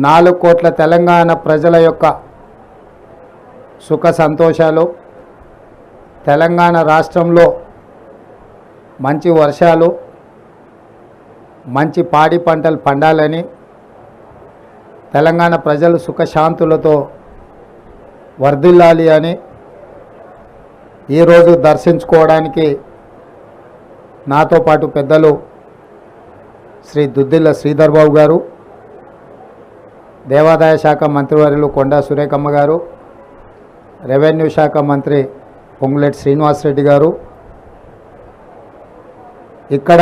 నాలుగు కోట్ల తెలంగాణ ప్రజల యొక్క సుఖ సంతోషాలు తెలంగాణ రాష్ట్రంలో మంచి వర్షాలు మంచి పాడి పంటలు పండాలని తెలంగాణ ప్రజలు సుఖశాంతులతో వర్ధిల్లాలి అని ఈరోజు దర్శించుకోవడానికి నాతో పాటు పెద్దలు శ్రీ దుద్దిల్ల శ్రీధర్బాబు గారు దేవాదాయ శాఖ మంత్రివర్యులు కొండా సురేఖమ్మ గారు రెవెన్యూ శాఖ మంత్రి పొంగులేటి శ్రీనివాసరెడ్డి గారు. ఇక్కడ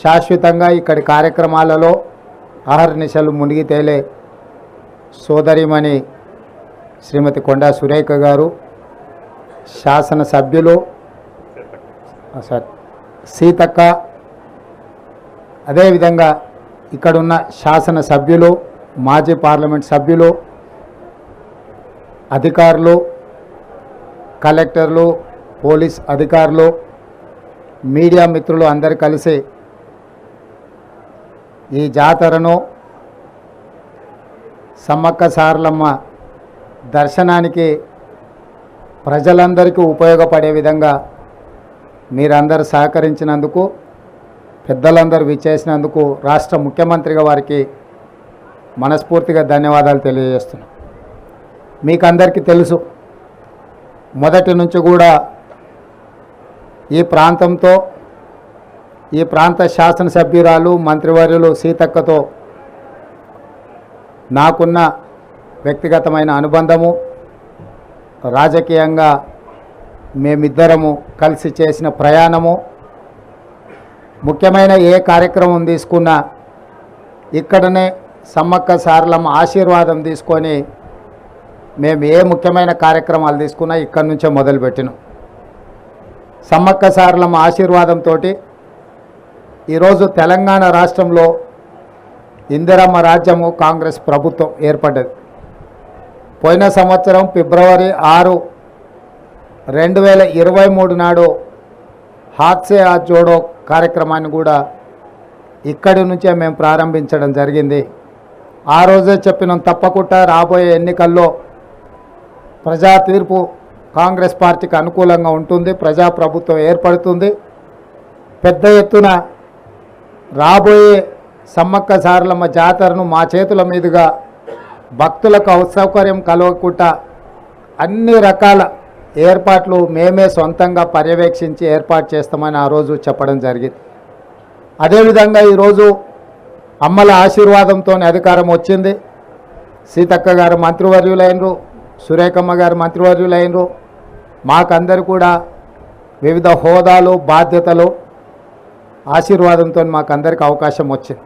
శాశ్వతంగా ఇక్కడి కార్యక్రమాలలో ఆహర్నిశలు మునిగి తేలే సోదరిమణి శ్రీమతి కొండా సురేఖ గారు శాసనసభ్యులు ఆ, సార్ సీతక్క అదేవిధంగా ఇక్కడున్న శాసనసభ్యులు మాజీ పార్లమెంట్ సభ్యులు అధికారులు కలెక్టర్లు పోలీస్ అధికారులు మీడియా మిత్రులు అందరు కలిసి ఈ జాతరను సమ్మక్క సారలమ్మ దర్శనానికి ప్రజలందరికీ ఉపయోగపడే విధంగా మీరందరూ సహకరించినందుకు పెద్దలందరూ విచ్చేసినందుకు రాష్ట్ర ముఖ్యమంత్రిగా వారికి మనస్ఫూర్తిగా ధన్యవాదాలు తెలియజేస్తున్నాం. మీకు అందరికీ తెలుసు మొదటి నుంచి కూడా ఈ ప్రాంతంతో ఈ ప్రాంత శాసనసభ్యురాలు మంత్రివర్యులు సీతక్కతో నాకున్న వ్యక్తిగతమైన అనుబంధము రాజకీయంగా మేమిద్దరము కలిసి చేసిన ప్రయాణము ముఖ్యమైన ఏ కార్యక్రమం తీసుకున్నా ఇక్కడనే సమ్మక్క సారలమ్మ ఆశీర్వాదం తీసుకొని మేము ఏ ముఖ్యమైన కార్యక్రమాలు తీసుకున్నా ఇక్కడి నుంచే మొదలుపెట్టినాం. సమ్మక్క సారలమ్మ ఆశీర్వాదంతో ఈరోజు తెలంగాణ రాష్ట్రంలో ఇందిరమ్మ రాజ్యము కాంగ్రెస్ ప్రభుత్వం ఏర్పడ్డది. పోయిన సంవత్సరం ఫిబ్రవరి ఆరు రెండు వేల ఇరవై మూడు నాడు హాత్సే ఆ జోడో కార్యక్రమాన్ని కూడా ఇక్కడి నుంచే మేము ప్రారంభించడం జరిగింది. ఆ రోజే చెప్పినాం తప్పకుండా రాబోయే ఎన్నికల్లో ప్రజా తీర్పు కాంగ్రెస్ పార్టీకి అనుకూలంగా ఉంటుంది ప్రజాప్రభుత్వం ఏర్పడుతుంది. పెద్ద ఎత్తున రాబోయే సమ్మక్క సారలమ్మ జాతరను మా చేతుల మీదుగా భక్తులకు అసౌకర్యం కలగకుండా అన్ని రకాల ఏర్పాట్లు మేమే సొంతంగా పర్యవేక్షించి ఏర్పాటు చేస్తామని ఆ రోజు చెప్పడం జరిగింది. అదేవిధంగా ఈరోజు అమ్మల ఆశీర్వాదంతో అధికారం వచ్చింది. సీతక్క గారు మంత్రివర్యులైనరు సురేఖమ్మ గారు మంత్రివర్యులైనరు. మాకందరు కూడా వివిధ హోదాలు బాధ్యతలు ఆశీర్వాదంతో మాకందరికి అవకాశం వచ్చింది.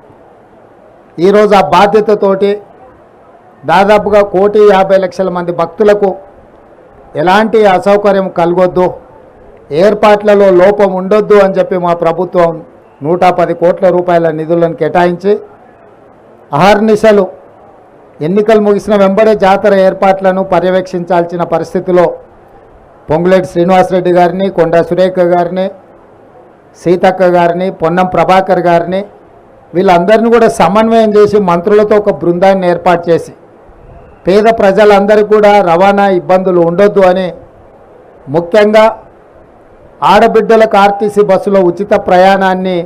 ఈరోజు ఆ బాధ్యతతోటి దాదాపుగా కోటి యాభై లక్షల మంది భక్తులకు ఎలాంటి అసౌకర్యం కలగొద్దు ఏర్పాట్లలో లోపం ఉండొద్దు అని చెప్పి మా ప్రభుత్వం నూట పది కోట్ల రూపాయల నిధులను కేటాయించి అహర్నిశలు ఎన్నికలు ముగిసిన వెంబడే జాతర ఏర్పాట్లను పర్యవేక్షించాల్సిన పరిస్థితిలో పొంగులేటి శ్రీనివాసరెడ్డి గారిని కొండా సురేఖ గారిని సీతక్క గారిని పొన్నం ప్రభాకర్ గారిని వీళ్ళందరినీ కూడా సమన్వయం చేసి మంత్రులతో ఒక బృందాన్ని ఏర్పాటు చేసి పేద ప్రజలందరికీ కూడా రవాణా ఇబ్బందులు ఉండొద్దు అని ముఖ్యంగా ఆడబిడ్డలకు ఆర్టీసీ బస్సులో ఉచిత ప్రయాణాన్ని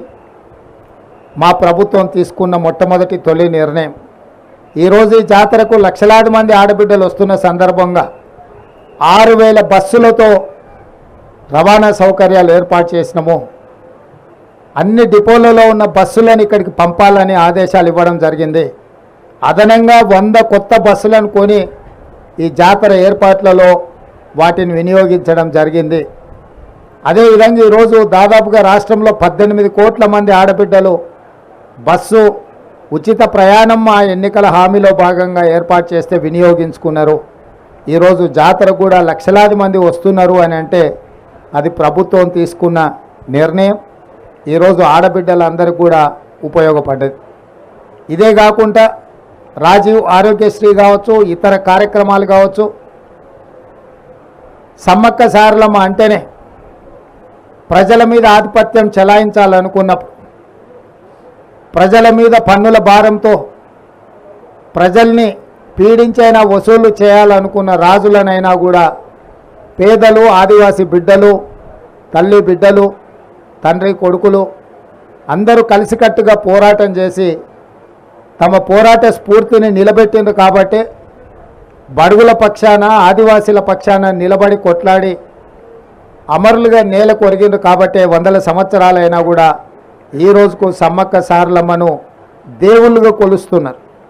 మా ప్రభుత్వం తీసుకున్న మొట్టమొదటి తొలి నిర్ణయం. ఈరోజు ఈ జాతరకు లక్షలాది మంది ఆడబిడ్డలు వస్తున్న సందర్భంగా ఆరు వేల బస్సులతో రవాణా సౌకర్యాలు ఏర్పాటు చేసినాము. అన్ని డిపోలలో ఉన్న బస్సులను ఇక్కడికి పంపాలని ఆదేశాలు ఇవ్వడం జరిగింది. అదనంగా వంద కొత్త బస్సులను కొని ఈ జాతర ఏర్పాట్లలో వాటిని వినియోగించడం జరిగింది. అదేవిధంగా ఈరోజు దాదాపుగా రాష్ట్రంలో పద్దెనిమిది కోట్ల మంది ఆడబిడ్డలు బస్సు ఉచిత ప్రయాణం మా ఎన్నికల హామీలో భాగంగా ఏర్పాటు చేస్తే వినియోగించుకున్నారు. ఈరోజు జాతర కూడా లక్షలాది మంది వస్తున్నారు అని అంటే అది ప్రభుత్వం తీసుకున్న నిర్ణయం. ఈరోజు ఆడబిడ్డలందరికీ కూడా ఉపయోగపడ్డది. ఇదే కాకుండా రాజీవ్ ఆరోగ్యశ్రీ కావచ్చు ఇతర కార్యక్రమాలు కావచ్చు సమ్మక్క సారలమ్మ అంటేనే ప్రజల మీద ఆధిపత్యం చెలాయించాలనుకున్నప్పుడు ప్రజల మీద పన్నుల భారంతో ప్రజల్ని పీడించైనా వసూలు చేయాలనుకున్న రాజులనైనా కూడా పేదలు ఆదివాసీ బిడ్డలు తల్లి బిడ్డలు తండ్రి కొడుకులు అందరూ కలిసికట్టుగా పోరాటం చేసి తమ పోరాట స్ఫూర్తిని నిలబెట్టింది కాబట్టి బడుగుల పక్షాన ఆదివాసీల పక్షాన నిలబడి కొట్లాడి అమరులుగా నేల కొరిగిండ్రు కాబట్టే వందల సంవత్సరాలైనా కూడా ఈ రోజుకు సమ్మక్క సారలమ్మను దేవుళ్ళుగా కొలుస్తున్నారు.